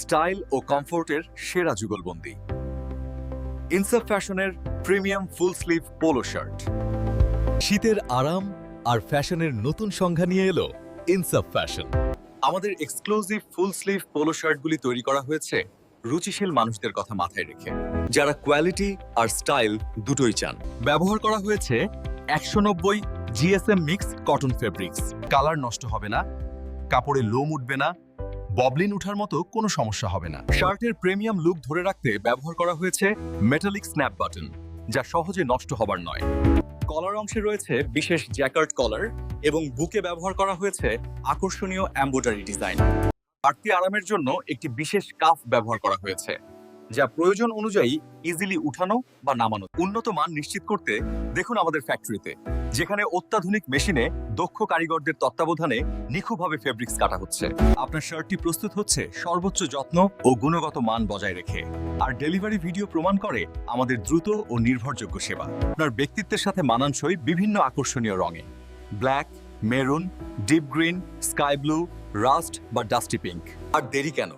Style ও কমফোর্টের সেরা যুগলবন্দি। ইনসাফ ফ্যাশনের premium full sleeve polo shirt. শীতের আরাম আর ফ্যাশনের নতুন সংজ্ঞা নিয়ে এলো ইনসাফ ফ্যাশন আমাদের এক্সক্লুসিভ ফুল স্লিভ পোলো শার্টগুলি তৈরি করা হয়েছে রুচিশীল মানুষদের কথা মাথায় রেখে। যারা কোয়ালিটি আর স্টাইল দুটোই চান। ব্যবহার করা হয়েছে একশো নব্বই GSM mix cotton fabrics colour নষ্ট হবে না, কাপড়ে লোম উঠবে না ববলিন উঠার মতো কোনো সমস্যা হবে না। শার্টের প্রিমিয়াম লুক ধরে রাখতে ব্যবহার করা হয়েছে মেটালিক স্ন্যাপ বাটন, যা সহজে নষ্ট হবার নয়। কলার অংশে রয়েছে বিশেষ জ্যাকার্ড কলার এবং বুকে ব্যবহার করা হয়েছে আকর্ষণীয় এমব্রয়ডারি ডিজাইন। বাড়তি আরামের জন্য একটি বিশেষ কাফ ব্যবহার করা হয়েছে। যা প্রয়োজন অনুযায়ী ইজিলি উঠানো বা নামানো। উন্নত মান নিশ্চিত করতে দেখুন আমাদের ফ্যাক্টরিতে যেখানে অত্যাধুনিক মেশিনে দক্ষ কারিগরদের তত্ত্বাবধানে নিখুঁতভাবে ফেব্রিক্স কাটা হচ্ছে। আপনার শার্টটি প্রস্তুত হচ্ছে সর্বোচ্চ যত্ন ও গুণগত মান বজায় রেখে। আর ডেলিভারি ভিডিও প্রমাণ করে আমাদের দ্রুত ও নির্ভরযোগ্য সেবা। আপনার ব্যক্তিত্বের সাথে মানানসই বিভিন্ন আকর্ষণীয় রঙে। Black maroon deep green sky blue rust বা ডাস্টি পিঙ্ক আর দেরি কেন?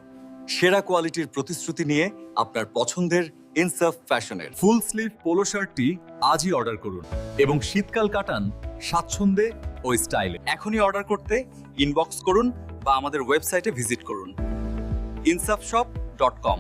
সেরা কোয়ালিটির প্রতিশ্রুতি নিয়ে আপনার পছন্দের ইনসাফ ফ্যাশনের ফুল স্লিভ পোলো শার্টটি আজই অর্ডার করুন এবং শীতকাল কাটান স্বাচ্ছন্দ্যে ও স্টাইলে। এখনই অর্ডার করতে ইনবক্স করুন বা আমাদের ওয়েবসাইটে ভিজিট করুন। ইনসাফ শপ ডট কম